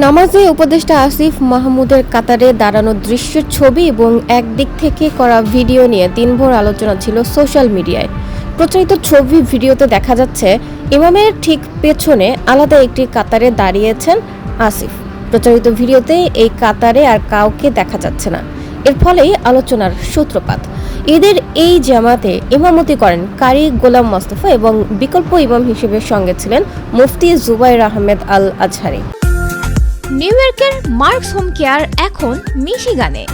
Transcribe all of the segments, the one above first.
নামাজে উপদেষ্টা আসিফ মাহমুদের কাতারে দাঁড়ানো দৃশ্যের ছবি এবং একদিক থেকে করা ভিডিও নিয়ে দিনভর আলোচনা ছিল সোশ্যাল মিডিয়ায়। প্রচারিত ছবি ভিডিওতে দেখা যাচ্ছে, ইমামের ঠিক পেছনে আলাদা একটি কাতারে দাঁড়িয়েছেন আসিফ। প্রচারিত ভিডিওতে এই কাতারে আর কাউকে দেখা যাচ্ছে না। এর ফলেই আলোচনার সূত্রপাত। ঈদের এই জামাতে ইমামতি করেন কারি গোলাম মোস্তফা এবং বিকল্প ইমাম হিসেবে সঙ্গে ছিলেন মুফতি জুবাইর আহমেদ আল আজহারি নিউ ইয়র্কের মার্কস হোম কেয়ার এখন মিশিগানে।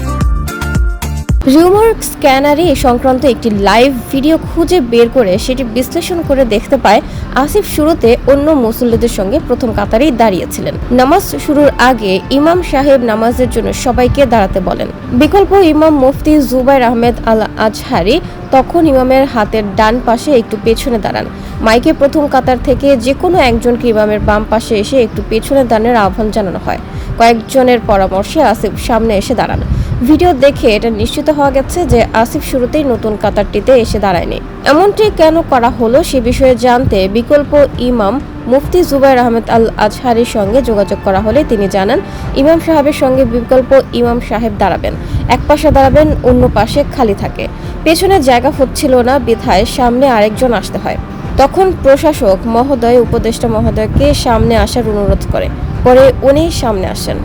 রিউমার্ক স্ক্যানারে এ সংক্রান্ত একটি লাইভ ভিডিও খুঁজে বের করে সেটি বিশ্লেষণ করে দেখতে পায় আসিফ শুরুতে অন্য মুসল্লিদের সঙ্গে প্রথম কাতারেই দাঁড়িয়েছিলেন। নামাজ শুরুর আগে ইমাম সাহেব নামাজের জন্য সবাইকে দাঁড়াতে বলেন। বিকল্প ইমাম মুফতি জুবাইর আহমেদ আল আজহারি তখন ইমামের হাতের ডান পাশে একটু পেছনে দাঁড়ান। মাইকে প্রথম কাতার থেকে যে কোনো একজনকে ইমামের বাম পাশে এসে একটু পেছনে দাঁড়ানোর আহ্বান জানানো হয়। কয়েকজনের পরামর্শে আসিফ সামনে এসে দাঁড়ান। ভিডিও দেখে এটা নিশ্চিত হওয়া গেছে যে আসিফ শুরুতেই নতুন কাতারটিতে এসে দাঁড়ায়নি। এমনটি কেন করা হলো সে বিষয়ে জানতে বিকল্প ইমাম মুফতি জুবাইর আহমেদ আল আজহারির সঙ্গে যোগাযোগ করা হলে তিনি জানান, ইমাম সাহেবের সঙ্গে বিকল্প ইমাম সাহেব দাঁড়াবেন। এক পাশে দাঁড়াবেন, অন্য পাশে খালি থাকে। পেছনে জায়গা হচ্ছিল না, বিধায় সামনে আরেকজন আসতে হয়। তখন প্রশাসক মহোদয়, উপদেষ্টা মহোদয়কে সামনে আসার অনুরোধ করে। পরে উনি সামনে আসেন।